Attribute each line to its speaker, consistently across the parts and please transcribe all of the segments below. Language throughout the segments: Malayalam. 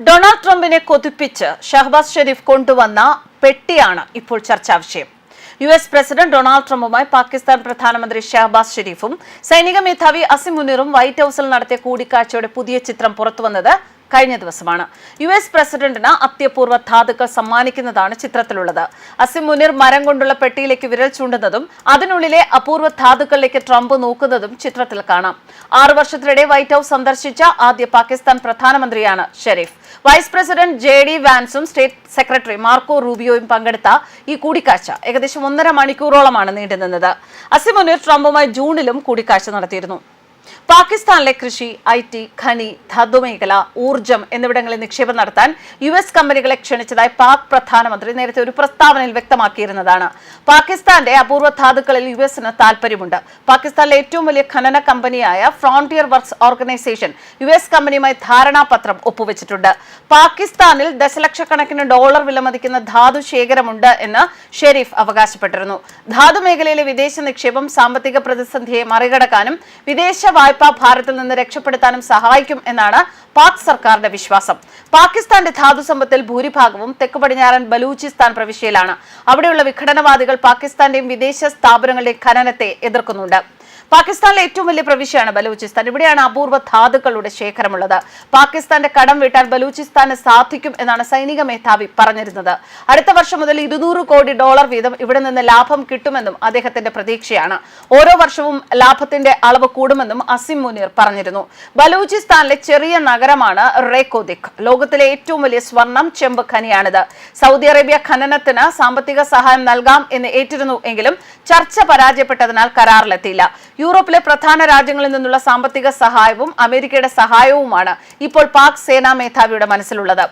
Speaker 1: ഡൊണാൾഡ് ട്രംപിനെ കൊതിപ്പിച്ച് ഷഹബാസ് ഷെരീഫ് കൊണ്ടുവന്ന പെട്ടിയാണ് ഇപ്പോൾ ചർച്ചാ വിഷയം. യു എസ് പ്രസിഡന്റ് ഡൊണാൾഡ് ട്രംപുമായി പാകിസ്ഥാൻ പ്രധാനമന്ത്രി ഷഹബാസ് ഷെരീഫും സൈനിക മേധാവി അസിം മുനീറും വൈറ്റ് ഹൌസിൽ നടത്തിയ കൂടിക്കാഴ്ചയുടെ പുതിയ ചിത്രം പുറത്തുവന്നത് കഴിഞ്ഞ ദിവസമാണ്. യു എസ് പ്രസിഡന്റിന് അത്യപൂർവ ധാതുക്കൾ സമ്മാനിക്കുന്നതാണ് ചിത്രത്തിലുള്ളത്. അസിം മുനിർ മരം കൊണ്ടുള്ള പെട്ടിയിലേക്ക് വിരൽ ചൂണ്ടുന്നതും അതിനുള്ളിലെ അപൂർവ ധാതുക്കളിലേക്ക് ട്രംപ് നോക്കുന്നതും ചിത്രത്തിൽ കാണാം. ആറു വർഷത്തിനിടെ വൈറ്റ് ഹൌസ് സന്ദർശിച്ച ആദ്യ പാകിസ്ഥാൻ പ്രധാനമന്ത്രിയാണ് Sharif. Vice president J D വാൻസും state secretary Marco റൂബിയോയും പങ്കെടുത്ത ഈ കൂടിക്കാഴ്ച ഏകദേശം ഒന്നര മണിക്കൂറോളമാണ് നീണ്ടുനിന്നത്. അസിം മുനീർ ട്രംപുമായി ജൂണിലും കൂടിക്കാഴ്ച നടത്തിയിരുന്നു. പാകിസ്ഥാനിലെ കൃഷി ഐ ടി ഖനി ധാതുമേഖല ഊർജം എന്നിവിടങ്ങളിൽ നിക്ഷേപം നടത്താൻ യു എസ് കമ്പനികളെ ക്ഷണിച്ചതായി പാക് പ്രധാനമന്ത്രി നേരത്തെ ഒരു പ്രസ്താവനയിൽ വ്യക്തമാക്കിയിരുന്നതാണ്. പാകിസ്ഥാന്റെ അപൂർവ ധാതുക്കളിൽ യു എസിന് താൽപര്യമുണ്ട് പാകിസ്ഥാനിലെ ഏറ്റവും വലിയ ഖനന കമ്പനിയായ Frontier Works Organisation U S കമ്പനിയുമായി ധാരണാപത്രം ഒപ്പുവെച്ചിട്ടുണ്ട്. പാകിസ്ഥാനിൽ ദശലക്ഷക്കണക്കിന് ഡോളർ വിലമതിക്കുന്ന ധാതു ശേഖരമുണ്ട് എന്ന് ഷെരീഫ് അവകാശപ്പെട്ടിരുന്നു. ധാതു മേഖലയിലെ വിദേശ നിക്ഷേപം സാമ്പത്തിക പ്രതിസന്ധിയെ മറികടക്കാനും വിദേശ വായ്പ ഭാരത്തിൽ നിന്ന് രക്ഷപ്പെടുത്താനും സഹായിക്കും എന്നാണ് പാക് സർക്കാരിന്റെ വിശ്വാസം. പാകിസ്ഥാന്റെ ധാതു സമ്പത്തിൽ ഭൂരിഭാഗവും തെക്ക് പടിഞ്ഞാറൻ ബലൂചിസ്ഥാൻ പ്രവിശ്യയിലാണ്. അവിടെയുള്ള വിഘടനവാദികൾ പാകിസ്ഥാന്റെയും വിദേശ സ്ഥാപനങ്ങളുടെയും ഖനനത്തെ എതിർക്കുന്നുണ്ട്. പാകിസ്ഥാനിലെ ഏറ്റവും വലിയ പ്രവിശ്യയാണ് ബലൂചിസ്ഥാൻ. ഇവിടെയാണ് അപൂർവ ധാതുക്കളുടെ ശേഖരമുള്ളത്. പാകിസ്ഥാന്റെ കടം വീട്ടാൻ ബലൂചിസ്ഥാന് സാധിക്കും എന്നാണ് സൈനിക മേധാവി പറഞ്ഞിരുന്നത്. അടുത്ത വർഷം മുതൽ ഇരുന്നൂറ് കോടി ഡോളർ വീതം ഇവിടെ നിന്ന് ലാഭം കിട്ടുമെന്നും അദ്ദേഹത്തിന്റെ പ്രതീക്ഷയാണ്. ഓരോ വർഷവും ലാഭത്തിന്റെ അളവ് കൂടുമെന്നും അസിം മുനീർ പറഞ്ഞിരുന്നു. ബലൂചിസ്ഥാനിലെ ചെറിയ നഗരമാണ് റേക്കോദിക് ലോകത്തിലെ ഏറ്റവും വലിയ സ്വർണം ചെമ്പ് ഖനിയാണിത്. സൗദി അറേബ്യ ഖനനത്തിന് സാമ്പത്തിക സഹായം നൽകാം എന്ന് ഏറ്റിരുന്നു എങ്കിലും ചർച്ച പരാജയപ്പെട്ടതിനാൽ കരാറിലെത്തിയില്ല. യൂറോപ്പിലെ പ്രധാന രാജ്യങ്ങളിൽ നിന്നുള്ള സാമ്പത്തിക സഹായവും അമേരിക്കയുടെ സഹായവുമാണ് ഇപ്പോൾ പാക് സേനാ മേധാവിയുടെ മനസ്സിലുള്ളത്.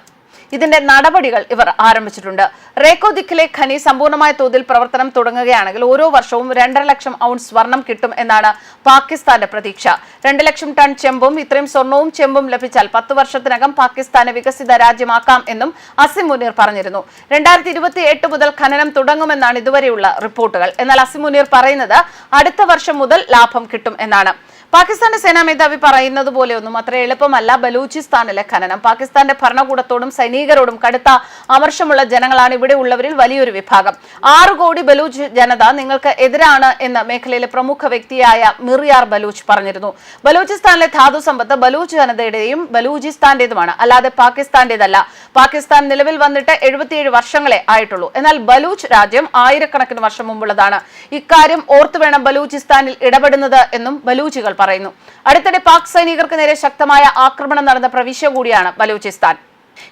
Speaker 1: ഇതിന്റെ നടപടികൾ ഇവർ ആരംഭിച്ചിട്ടുണ്ട്. റേക്കോ ദിക്കിലെ ഖനി സമ്പൂർണമായ തോതിൽ പ്രവർത്തനം തുടങ്ങുകയാണെങ്കിൽ ഓരോ വർഷവും രണ്ടര ലക്ഷം ഔൺസ് സ്വർണം കിട്ടും എന്നാണ് പാകിസ്ഥാന്റെ പ്രതീക്ഷ. രണ്ട് ലക്ഷം ടൺ ചെമ്പും ഇത്രയും സ്വർണവും ചെമ്പും ലഭിച്ചാൽ പത്ത് വർഷത്തിനകം പാകിസ്ഥാനെ വികസിത രാജ്യമാക്കാം എന്നും അസിം മുനീർ പറഞ്ഞിരുന്നു. രണ്ടായിരത്തി ഇരുപത്തി എട്ട് മുതൽ ഖനനം തുടങ്ങുമെന്നാണ് ഇതുവരെയുള്ള റിപ്പോർട്ടുകൾ. എന്നാൽ അസിം മുനീർ പറയുന്നത് അടുത്ത വർഷം മുതൽ ലാഭം കിട്ടും എന്നാണ്. പാകിസ്ഥാന്റെ സേനാ മേധാവി പറയുന്നത് പോലെയൊന്നും അത്ര എളുപ്പമല്ല. ബലൂചിസ്ഥാനിലെ ഖനനം. പാകിസ്ഥാന്റെ ഭരണകൂടത്തോടും സൈനികരോടും കടുത്ത അമർഷമുള്ള ജനങ്ങളാണ് ഇവിടെ ഉള്ളവരിൽ വലിയൊരു വിഭാഗം. ആറു കോടി ബലൂച്ച് ജനത നിങ്ങൾക്ക് എതിരാണ് എന്ന് മേഖലയിലെ പ്രമുഖ വ്യക്തിയായ മിറിയാർ ബലൂച്ച് പറഞ്ഞിരുന്നു. ബലൂചിസ്ഥാനിലെ ധാതു സമ്പത്ത് ബലൂച്ച് ജനതയുടെയും ബലൂചിസ്ഥാന്റേതുമാണ്. അല്ലാതെ പാകിസ്ഥാന്റേതല്ല. പാകിസ്ഥാൻ നിലവിൽ വന്നിട്ട് എഴുപത്തിയേഴ് വർഷങ്ങളെ ആയിട്ടുള്ളൂ. എന്നാൽ ബലൂച്ച് രാജ്യം ആയിരക്കണക്കിന് വർഷം മുമ്പുള്ളതാണ്. ഇക്കാര്യം ഓർത്തു വേണം ബലൂചിസ്ഥാനിൽ ഇടപെടുന്നത് എന്നും ബലൂച്ചികൾ പറയുന്നു. അടുത്തിടെ പാക് സൈനികർക്ക് നേരെ ശക്തമായ ആക്രമണം നടന്ന പ്രവിശ്യ കൂടിയാണ് ബലൂചിസ്ഥാൻ.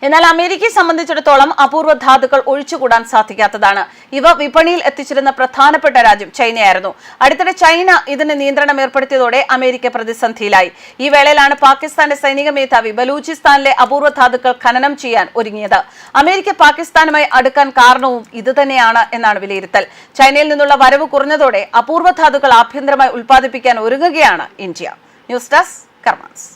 Speaker 1: എന്നാൽ അമേരിക്കയെ സംബന്ധിച്ചിടത്തോളം അപൂർവ ധാതുക്കൾ ഒഴിച്ചുകൂടാൻ സാധിക്കാത്തതാണ്. ഇവ വിപണിയിൽ എത്തിച്ചിരുന്ന പ്രധാനപ്പെട്ട രാജ്യം ചൈനയായിരുന്നു. അടുത്തിടെ ചൈന ഇതിന് നിയന്ത്രണം ഏർപ്പെടുത്തിയതോടെ അമേരിക്ക പ്രതിസന്ധിയിലായി. ഈ വേളയിലാണ് പാകിസ്ഥാന്റെ സൈനിക മേധാവി ബലൂചിസ്ഥാനിലെ അപൂർവ ധാതുക്കൾ ഖനനം ചെയ്യാൻ ഒരുങ്ങിയത്. അമേരിക്ക പാകിസ്ഥാനുമായി അടുക്കാൻ കാരണവും ഇതുതന്നെയാണ് എന്നാണ് വിലയിരുത്തൽ. ചൈനയിൽ നിന്നുള്ള വരവ് കുറഞ്ഞതോടെ അപൂർവ ധാതുക്കൾ ആഭ്യന്തരമായി ഉൽപ്പാദിപ്പിക്കാൻ ഒരുങ്ങുകയാണ് ഇന്ത്യ. News desk കർമാൻസ്.